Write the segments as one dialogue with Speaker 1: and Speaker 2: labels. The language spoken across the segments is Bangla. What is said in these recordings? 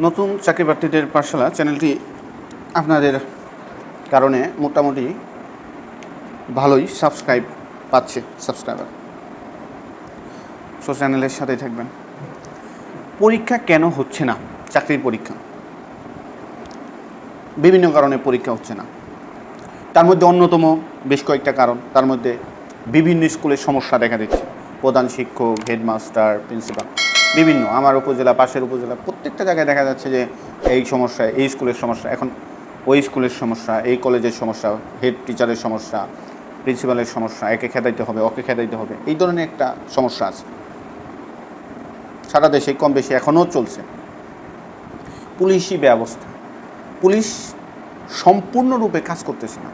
Speaker 1: নতুন চাকরি প্রার্থীদের পাঠশালা চ্যানেলটি আপনাদের কারণে মোটামুটি ভালোই সাবস্ক্রাইব পাচ্ছে সাবস্ক্রাইবার। সো চ্যানেলের সাথেই থাকবেন। পরীক্ষা কেন হচ্ছে না? চাকরির পরীক্ষা। বিভিন্ন কারণে পরীক্ষা হচ্ছে না। তার মধ্যে অন্যতম বেশ কয়েকটা কারণ। তার মধ্যে বিভিন্ন স্কুলের সমস্যা দেখা দিচ্ছে। প্রধান শিক্ষক, হেডমাস্টার, প্রিন্সিপাল। বিভিন্ন, আমার উপজেলা, পাশের উপজেলা, প্রত্যেকটা জায়গায় দেখা যাচ্ছে যে এই সমস্যা, এই স্কুলের সমস্যা। এখন ওই স্কুলের সমস্যা, এই কলেজের সমস্যা, হেড টিচারের সমস্যা, প্রিন্সিপালের সমস্যা, একে খেদাইতে হবে, ওকে খেদাইতে হবে, এই ধরনের একটা সমস্যা আছে। সারা দেশে, কম বেশি এখনও চলছে। পুলিশি ব্যবস্থা। পুলিশ সম্পূর্ণরূপে কাজ করতেছে না।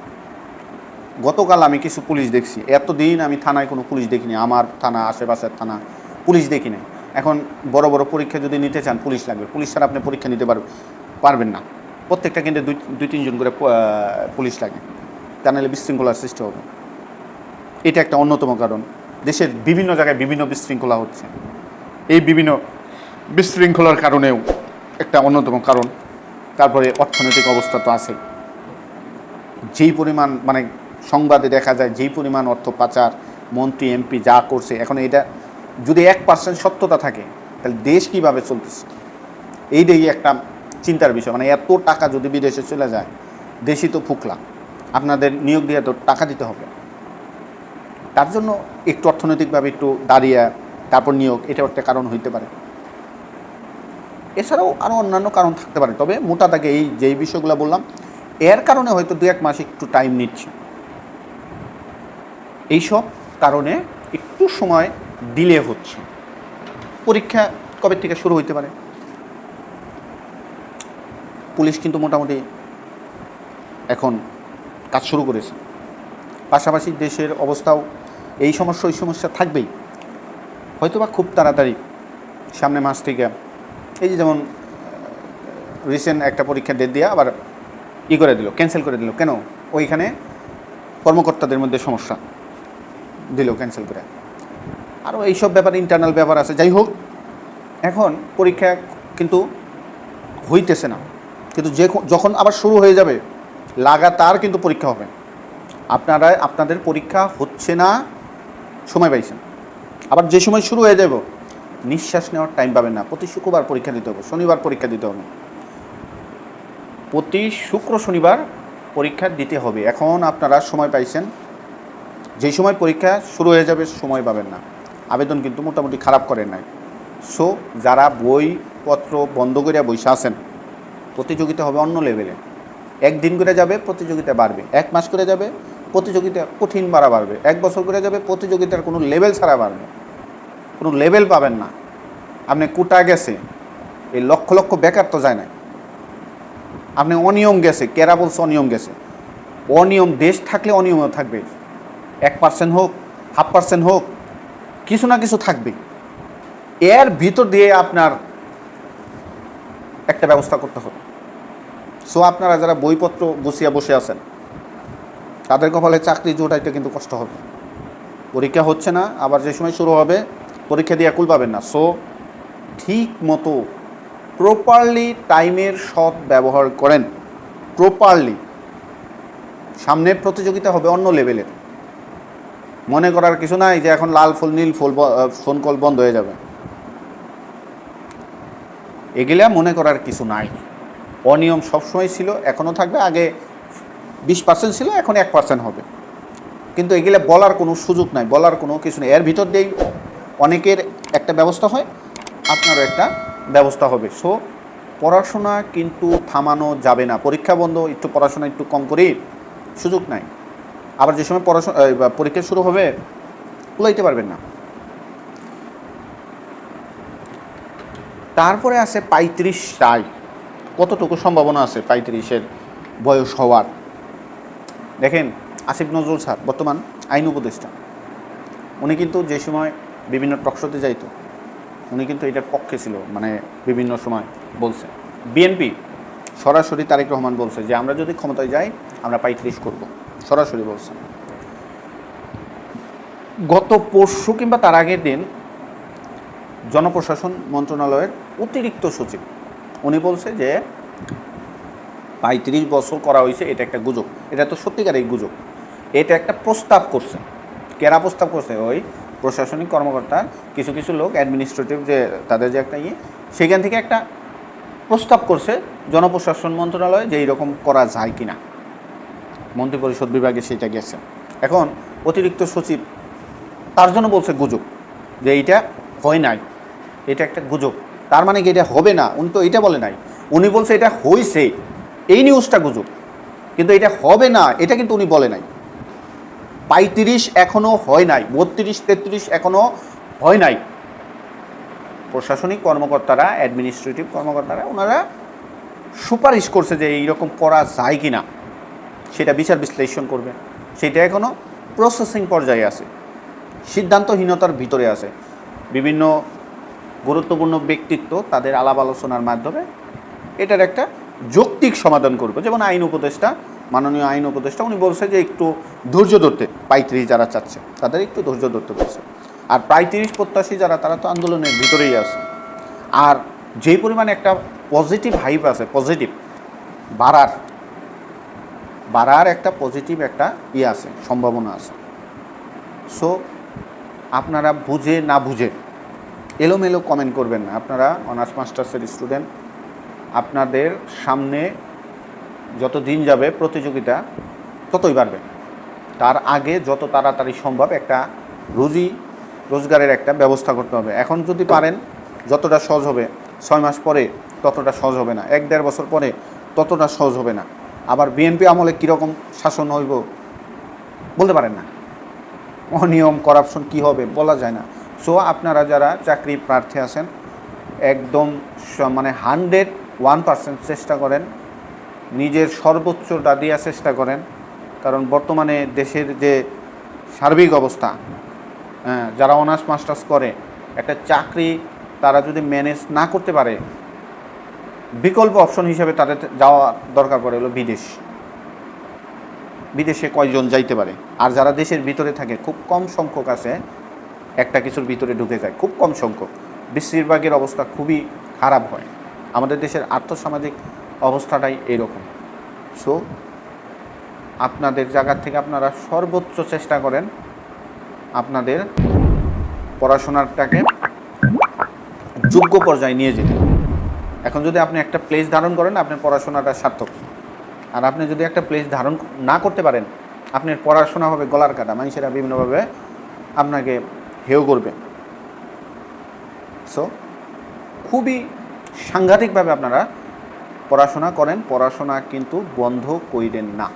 Speaker 1: গতকাল আমি কিছু পুলিশ দেখছি। এতদিন আমি থানায় কোনো পুলিশ দেখিনি, আমার থানা, আশেপাশের থানা, পুলিশ দেখি নাই এখন বড় বড় পরীক্ষা যদি নিতে চান, পুলিশ লাগবে। পুলিশ ছাড়া আপনি পরীক্ষা নিতে পার পারবেন না। প্রত্যেকটা কিন্তু দুই দুই, তিনজন করে পুলিশ লাগে। তা নাহলে বিশৃঙ্খলার সৃষ্টি হবে। এটা একটা অন্যতম কারণ। দেশের বিভিন্ন জায়গায় বিভিন্ন বিশৃঙ্খলা হচ্ছে। এই বিভিন্ন বিশৃঙ্খলার কারণেও একটা অন্যতম কারণ। তারপরে অর্থনৈতিক অবস্থা তো আছে যেই পরিমাণ মানে সংবাদে দেখা যায়, যেই পরিমাণ অর্থ পাচার, মন্ত্রী, এমপি যা করছে, এখন এটা যদি এক পার্সেন্ট সত্যতা থাকে, তাহলে দেশ কীভাবে চলতেছে? এইটাই একটা চিন্তার বিষয়। মানে এত টাকা যদি বিদেশে চলে যায়, দেশই তো ফুকলা। আপনাদের নিয়োগ দিয়ে তো টাকা দিতে হবে। তার জন্য একটু অর্থনৈতিকভাবে একটু দাঁড়িয়ে, তারপর নিয়োগ, এটাও একটা কারণ হইতে পারে। এছাড়াও আরও অন্যান্য কারণ থাকতে পারে। তবে মোটা দাগে এই যেই বিষয়গুলো বললাম, এর কারণে হয়তো দু এক মাস একটু টাইম নিচ্ছে। এইসব কারণে একটু সময় ডিলে হচ্ছে। পরীক্ষা কবে থেকে শুরু হইতে পারে? পুলিশ কিন্তু মোটামুটি এখন কাজ শুরু করেছে। পাশাপাশি দেশের অবস্থাও এই সমস্যা, ওই সমস্যা থাকবেই। হয়তোবা খুব তাড়াতাড়ি সামনে মাস থেকে। এই যে যেমন রিসেন্ট একটা পরীক্ষা ডেট দিয়ে আবার ই করে দিল ক্যান্সেল করে দিল। কেন? ওইখানে কর্মকর্তাদের মধ্যে সমস্যা দিল ক্যান্সেল করে। আরও এইসব ব্যাপার ইন্টারনাল ব্যাপার আছে। যাই হোক, এখন পরীক্ষা কিন্তু হইতেছে না। কিন্তু যে যখন আবার শুরু হয়ে যাবে, লাগাতার কিন্তু পরীক্ষা হবে। আপনারা, আপনাদের পরীক্ষা হচ্ছে না, সময় পাইছেন। আবার যে সময় শুরু হয়ে যাব নিঃশ্বাস নেওয়ার টাইম পাবেন না। প্রতি শুক্রবার পরীক্ষা দিতে হবে, শনিবার পরীক্ষা দিতে হবে। প্রতি শুক্র, শনিবার পরীক্ষা দিতে হবে। এখন আপনারা সময় পাইছেন। যেই সময় পরীক্ষা শুরু হয়ে যাবে, সময় পাবেন না। আবেদন কিন্তু মোটামুটি খারাপ করে নাই। সো যারা বইপত্র বন্ধ করে বসে আছেন, প্রতিযোগিতা হবে অন্য লেভেলে একদিন করে যাবে, প্রতিযোগিতা বাড়বে। এক মাস করে যাবে, প্রতিযোগিতা কঠিন বাড়া বাড়বে। এক বছর করে যাবে, প্রতিযোগিতার কোনো লেভেল ছাড়া বাড়বে। কোনো লেভেল পাবেন না। আপনি কোটা গেছে, এই লক্ষ লক্ষ বেকার তো যায় না আপনি অনিয়ম গেছে, কেরা বলছে অনিয়ম গেছে? অনিয়ম দেশ থাকলে অনিয়মও থাকবে। এক পার্সেন্ট হোক হাফ পার্সেন্ট হোক কিছু না কিছু থাকবে। এর ভিতর দিয়ে আপনার একটা ব্যবস্থা করতে হবে। সো আপনারা যারা বইপত্র গুছিয়ে বসে আছেন, তাদের কপালে চাকরি জোটাইতে কিন্তু কষ্ট হবে। পরীক্ষা হচ্ছে না, আবার যে সময় শুরু হবে, পরীক্ষা দিয়ে একুল পাবেন না। সো ঠিক মতো প্রপারলি টাইমের সৎ ব্যবহার করেন। প্রপারলি সামনে প্রতিযোগিতা হবে অন্য লেভেলের মনে করার কিছু নাই যে এখন লাল ফুল, নীল ফুল ফোন কল বন্ধ হয়ে যাবে। এগুলা মনে করার কিছু নাই। অনিয়ম সবসময় ছিল এখনও থাকবে। আগে বিশ পার্সেন্ট ছিল, এখন এক পার্সেন্ট হবে। কিন্তু এগুলা বলার কোনো সুযোগ নাই, বলার কোনো কিছু নেই। এর ভিতর দিয়েই অনেকের একটা ব্যবস্থা হয়, আপনারও একটা ব্যবস্থা হবে। সো পড়াশোনা কিন্তু থামানো যাবে না। পরীক্ষা বন্ধ, একটু পড়াশোনা একটু কম করি সুযোগ নাই। আবার যে সময় পড়াশোনা পরীক্ষা শুরু হবে কুলাইতে পারবেন না। তারপরে আছে পঁয়ত্রিশ টাই কতটুকু সম্ভাবনা আছে পঁয়ত্রিশের বয়স হওয়ার? দেখেন, আসিফ নজরুল স্যার, বর্তমান আইন উপদেষ্টা। উনি কিন্তু যে সময় বিভিন্ন টকশোতে যাইতো, উনি কিন্তু এটার পক্ষে ছিল মানে বিভিন্ন সময় বলছে। বিএনপি সরাসরি তারেক রহমান বলছে যে, আমরা যদি ক্ষমতায় যাই, আমরা পঁয়ত্রিশ করব। সরাসরি বলছে। গত পরশু কিংবা তার আগের দিন জনপ্রশাসন মন্ত্রণালয়ের অতিরিক্ত সচিব, উনি বলছে যে, পঁয়ত্রিশ বছর করা হয়েছে, এটা একটা গুজব। এটা তো সত্যিকার এই গুজব। এটা একটা প্রস্তাব করছে। কেরা প্রস্তাব করছে? ওই প্রশাসনিক কর্মকর্তা, কিছু কিছু লোক অ্যাডমিনিস্ট্রেটিভ যে, তাদের যে একটা ইয়ে সেখান থেকে একটা প্রস্তাব করছে জনপ্রশাসন মন্ত্রণালয় যে এইরকম করা যায় কিনা। মন্ত্রিপরিষদ বিভাগে সেটা গেছে। এখন অতিরিক্ত সচিব তার জন্য বলছে গুজব, যে এইটা হয় নাই, এটা একটা গুজব। তার মানে কি এটা হবে না? উনি তো এটা বলে নাই। উনি বলছে এটা হয়েছে এই নিউজটা গুজব। কিন্তু এটা হবে না, এটা কিন্তু উনি বলে নাই। পঁয়ত্রিশ এখনও হয় নাই, বত্রিশ তেত্রিশ এখনও হয় নাই। প্রশাসনিক কর্মকর্তারা অ্যাডমিনিস্ট্রেটিভ কর্মকর্তারা, ওনারা সুপারিশ করছে যে এইরকম করা যায় কি না সেটা বিচার বিশ্লেষণ করবে। সেটা এখনও প্রসেসিং পর্যায়ে আছে। সিদ্ধান্তহীনতার ভিতরে আছে। বিভিন্ন গুরুত্বপূর্ণ ব্যক্তিত্ব তাদের আলাপ আলোচনার মাধ্যমে এটার একটা যৌক্তিক সমাধান করবে। যেমন আইন উপদেষ্টা, মাননীয় আইন উপদেষ্টা, উনি বলছে যে একটু ধৈর্য ধরতে, পঁয়ত্রিশ যারা চাচ্ছে, তাদের একটু ধৈর্য ধরতে বলছে। আর প্রায় তিরিশ প্রত্যাশী যারা, তারা তো আন্দোলনের ভিতরেই আছে। আর যেই পরিমাণে একটা পজিটিভ হাইপ আছে পজিটিভ বাড়ার বাড়ার একটা পজিটিভ একটা ইয়ে আছে, সম্ভাবনা আছে। সো আপনারা বুঝে না বুঝে এলোমেলো কমেন্ট করবেন না। আপনারা অনার্স মাস্টার্সের স্টুডেন্ট আপনাদের সামনে যত দিন যাবে প্রতিযোগিতা, ততই বাড়বে। তার আগে যত তাড়াতাড়ি সম্ভব একটা রুজি রোজগারের একটা ব্যবস্থা করতে হবে। এখন যদি পারেন, যতটা সহজ হবে, ছয় মাস পরে ততটা সহজ হবে না। এক দেড় বছর পরে ততটা সহজ হবে না। আবার বিএনপি আমলে কীরকম শাসন হইব, বলতে পারেন না। অনিয়ম করাপশন কি হবে, বলা যায় না। সো আপনারা যারা চাকরি প্রার্থী আছেন, একদম মানে হান্ড্রেড ওয়ান পার্সেন্ট চেষ্টা করেন, নিজের সর্বোচ্চটা দেওয়ার চেষ্টা করেন। কারণ বর্তমানে দেশের যে সার্বিক অবস্থা হ্যাঁ, যারা অনার্স মাস্টার্স করে একটা চাকরি তারা যদি ম্যানেজ না করতে পারে বিকল্প অপশন হিসেবে তাদের যাওয়া দরকার পড়ে হলো বিদেশ। বিদেশে কয়জন যাইতে পারে? আর যারা দেশের ভিতরে থাকে খুব কম সংখ্যক আছে একটা কিছুর ভিতরে ঢুকে যায় খুব কম সংখ্যক। বেশিরভাগের অবস্থা খুবই খারাপ হয়। আমাদের দেশের আর্থসামাজিক অবস্থাটাই এরকম। সো আপনাদের জায়গা থেকে আপনারা সর্বোচ্চ চেষ্টা করেন আপনাদের পড়াশোনাটাকে যোগ্য পর্যায়ে নিয়ে যেতে এখন যদি আপনি একটা প্লেস ধারণ করেন আপনার পড়াশোনাটা সার্থক। আর আপনি যদি একটা প্লেস ধারণ না করতে পারেন আপনার পড়াশোনা হবে গলার কাটা, মানুষেরা বিভিন্নভাবে আপনাকে হেয় করবে। সো খুবই সাংঘাতিকভাবে আপনারা পড়াশোনা করেন, পড়াশোনা কিন্তু বন্ধ কইরেন না।